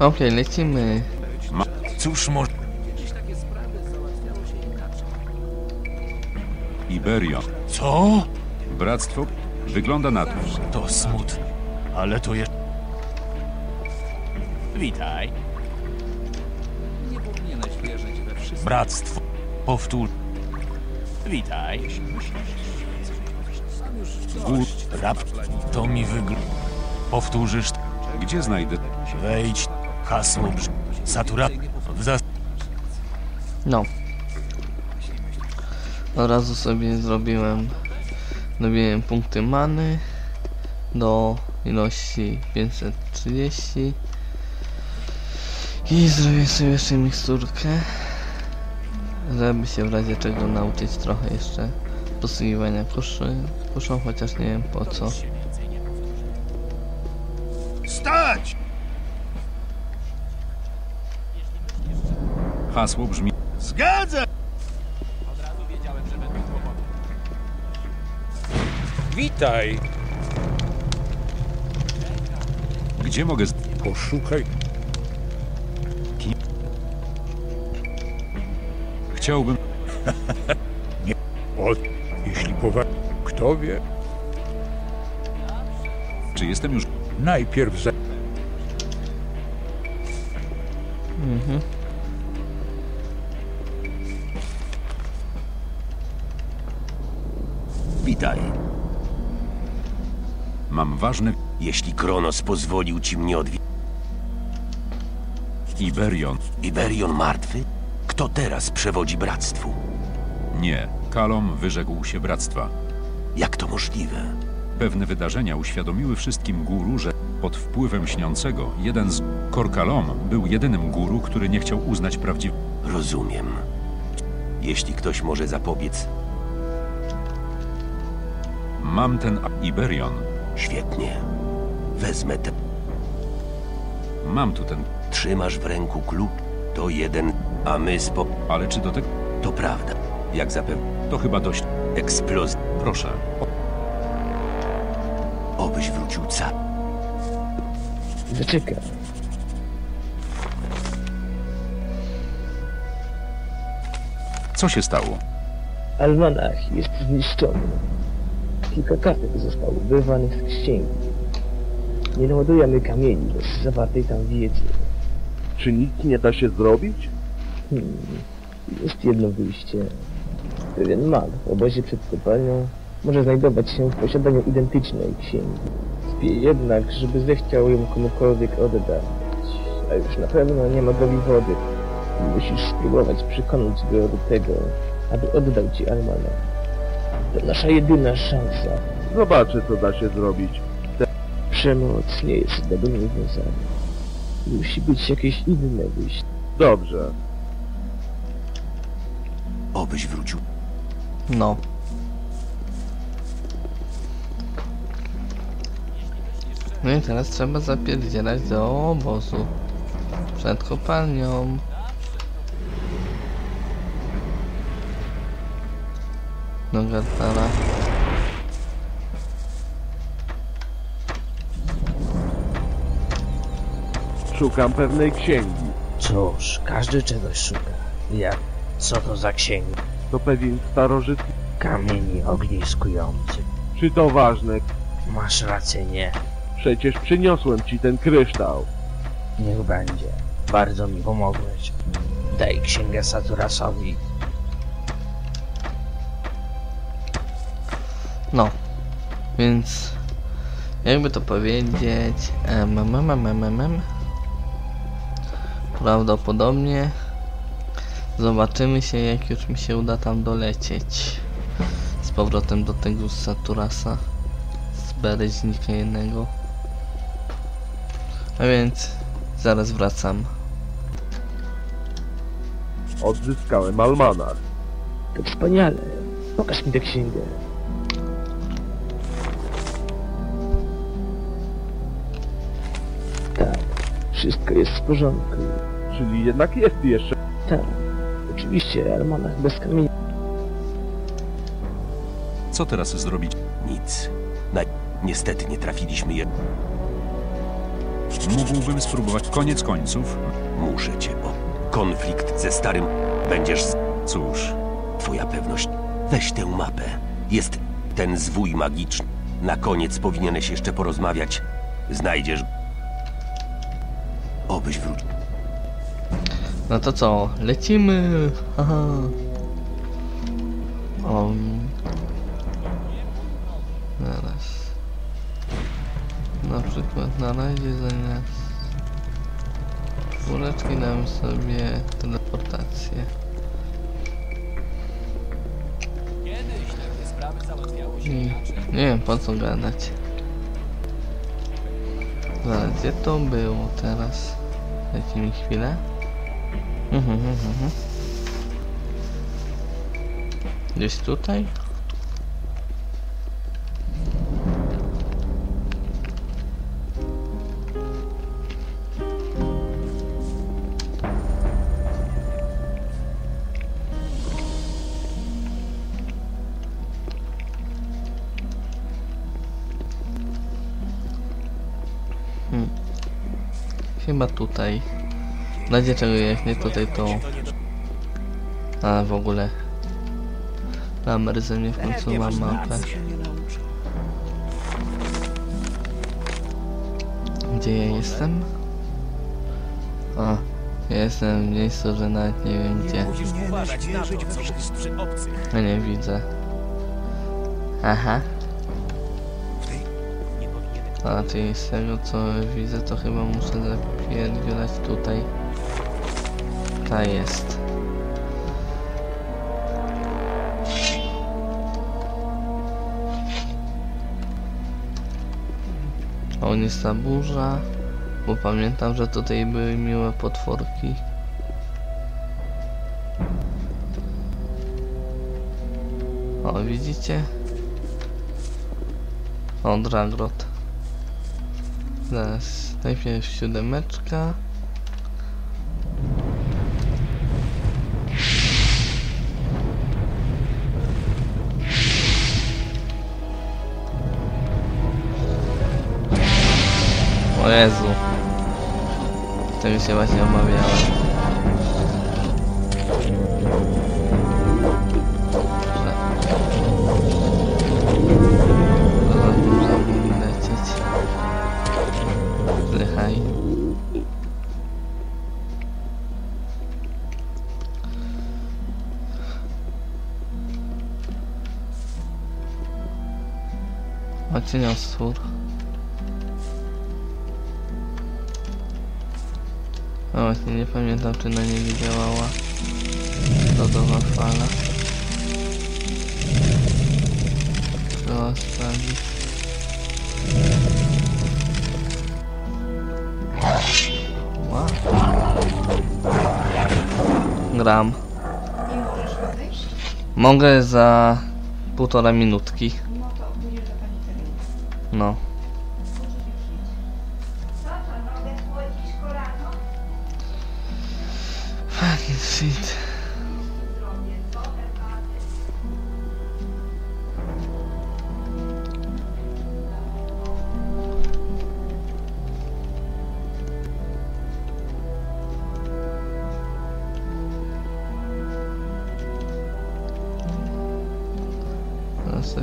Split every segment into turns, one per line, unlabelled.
Okej, lecimy.
Cóż może...
Iberion.
Co?
Bractwo wygląda na to.
To smutne. Ale to jest...
Witaj.
Bractwo. Powtórz.
Witaj.
Gór... Rap... To mi wygląda... Powtórzysz...
Gdzie znajdę?
Wejdź... Hasło brz... Satura... W zas...
No. Od razu sobie zrobiłem zrobiłem punkty many do ilości 530 i zrobię sobie jeszcze miksturkę żeby się w razie czego nauczyć trochę jeszcze posługiwania kuszy, kuszą, chociaż nie wiem po co.
Stać!
Hasło brzmi
Zgadza!
Witaj!
Gdzie mogę z...
Poszukaj.
Chciałbym...
O, jeśli powa... Kto wie?
Czy jestem już...
Najpierw za...
Mhm.
Mam ważny...
Jeśli Kronos pozwolił ci mnie odwiedzić,
Iberion.
Iberion martwy? Kto teraz przewodzi bractwu?
Nie. Kalom wyrzekł się bractwa.
Jak to możliwe?
Pewne wydarzenia uświadomiły wszystkim guru, że pod wpływem śniącego jeden z Korkalom był jedynym guru, który nie chciał uznać prawdziw...
Rozumiem. Jeśli ktoś może zapobiec,
Mam ten Iberion.
Świetnie. Wezmę te.
Mam tu ten...
Trzymasz w ręku klucz. To jeden, a my spo.
Ale czy do tego...
To prawda. Jak zapewne.
To chyba dość...
Eksplozja.
Proszę.
Obyś wrócił ca.
Zaczekaj.
Co się stało?
Almanach jest zniszczony. Kilka kartek zostało wyrwanych z księgi. Nie naładujemy kamieni bez zawartej tam wiedzy.
Czy nic nie da się zrobić?
Hmm. Jest jedno wyjście. Pewien mag w obozie przed kopalnią może znajdować się w posiadaniu identycznej księgi. Wątpię jednak, żeby zechciał ją komukolwiek oddać. A już na pewno nie magowi wody. Musisz spróbować przekonać go do tego, aby oddał ci Almanach. To nasza jedyna szansa.
Zobaczę, co da się zrobić.
Przemoc nie jest dobrym rozwiązaniem. Musi być jakieś inne wyjście.
Dobrze.
Obyś wrócił.
No. No i teraz trzeba zapierdzielać do obozu. Przed kopalnią.
Szukam pewnej księgi.
Cóż, każdy czegoś szuka. Jak? Co to za księga?
To pewien starożytny.
Kamieni ogniskujący.
Czy to ważne?
Masz rację, nie.
Przecież przyniosłem ci ten kryształ.
Niech będzie. Bardzo mi pomogłeś. Daj księgę Saturasowi.
No. Więc jakby to powiedzieć, em. prawdopodobnie zobaczymy się jak już mi się uda tam dolecieć z powrotem do tego Saturasa z bereźnika jednego a więc zaraz wracam
Odzyskałem almanach.
To wspaniale. Pokaż mi tę księgę. Wszystko jest w porządku.
Czyli jednak jest jeszcze.
Tak, oczywiście, almanach bez kamieni.
Co teraz zrobić?
Nic. Na... Niestety nie trafiliśmy je.
Mógłbym spróbować. Koniec końców,
Muszę cię o... Konflikt ze starym... Będziesz... z-
cóż,
Twoja pewność. Weź tę mapę. Jest ten zwój magiczny. Na koniec powinieneś jeszcze porozmawiać. Znajdziesz... Obyś wrócił.
No to co, lecimy! Haha. Um. Zaraz. Na przykład na razie zamiast czwóreczki dam sobie teleportację.
Inaczej.
nie wiem po co gadać. Zaraz, gdzie to było teraz? Dajcie mi chwilę. Mhm, mhm, mhm. Gdzieś tutaj? Chyba tutaj. Będzie czego jak nie tutaj to... A w ogóle... Lamer mnie w końcu mam mapę. Gdzie ja jestem? A, ja jestem w miejscu, że nawet nie wiem gdzie. Ja nie widzę. Aha. A czyli z tego co widzę to chyba muszę zapierdzielać tutaj. Ta jest. Ognista burza. Bo pamiętam, że tutaj były miłe potworki. O, widzicie? O, Dragrot. Zaraz, najpierw siódemeczka. O Jezu. Tego się właśnie obawiałem. Ocieniostwór. No właśnie nie pamiętam czy na niego działała lodowa fala. Trzeba sprawdzić. Gram. Mogę za półtora minutki.
No. Co to nogę chłodzisz kolano?
Fucking shit.
Zdrowie, co herbaty.
Teraz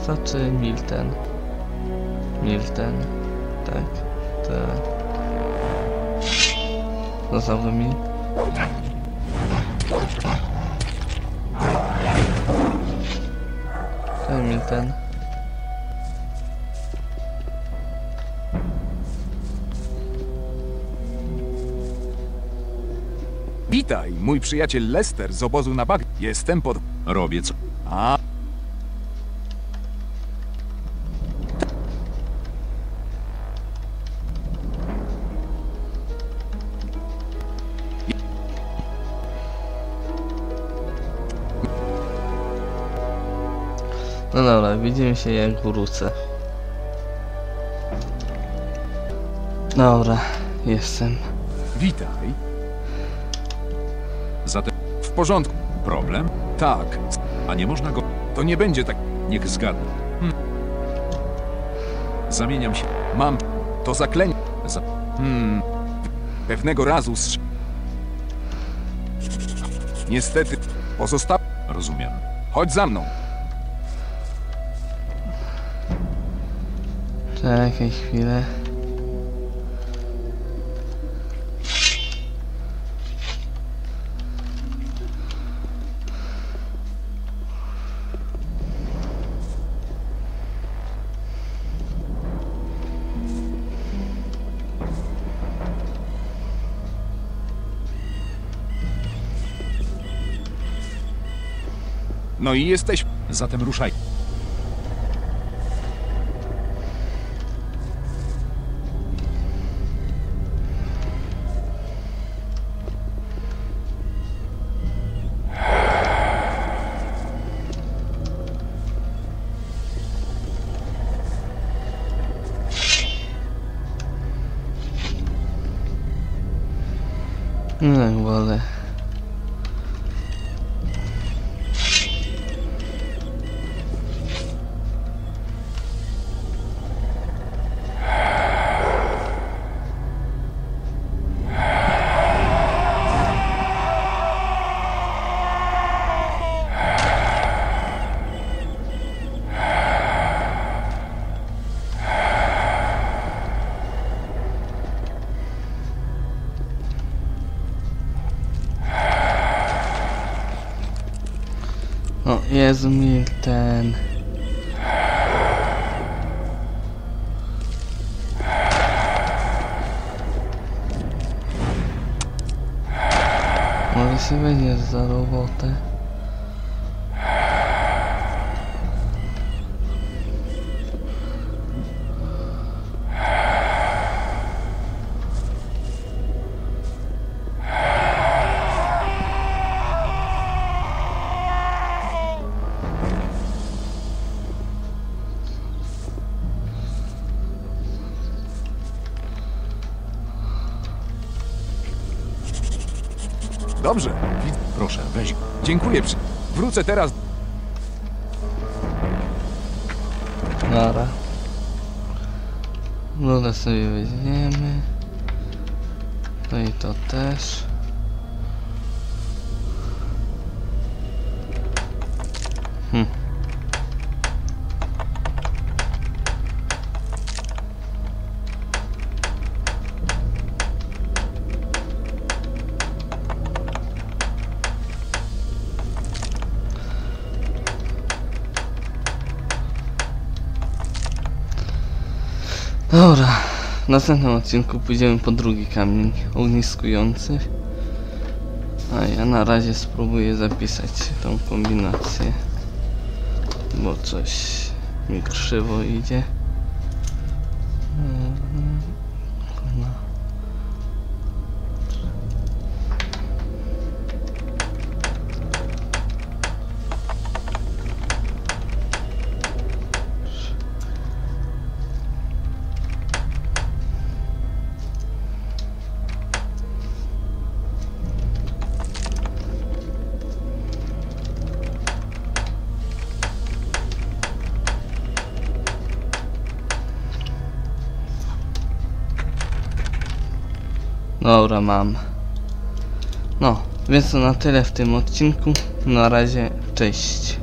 Forteza czy Milten? Milten. Tak. Tak. Zostawmy mi. Ten Milten.
Witaj, mój przyjaciel Lester z obozu na Bag. Jestem pod...
robię co.
A,
No dobra, widzimy się jak wrócę. Dobra, jestem.
witaj.
Zatem
W porządku.
problem?
Tak,
A nie można go...
to nie będzie tak...
Niech zgadnę. Zamieniam się.
Mam to zaklęcie.
Za...
Hmm. Pewnego razu strz... Niestety, pozostał...
Rozumiem.
Chodź za mną.
Czekaj chwilę.
No i jesteś...
Zatem ruszaj.
No wolę. O, Jezu mi ten... Może się weźmiesz za robotę.
Dobrze.
Proszę, weź.
Dziękuję. Wrócę teraz.
Nara. Rudę sobie weźmiemy. No i to też. W następnym odcinku pójdziemy po drugi kamień ogniskujący. A ja na razie spróbuję zapisać tą kombinację, bo coś mi krzywo idzie. Dobra, mam. No, więc to na tyle w tym odcinku. Na razie, cześć.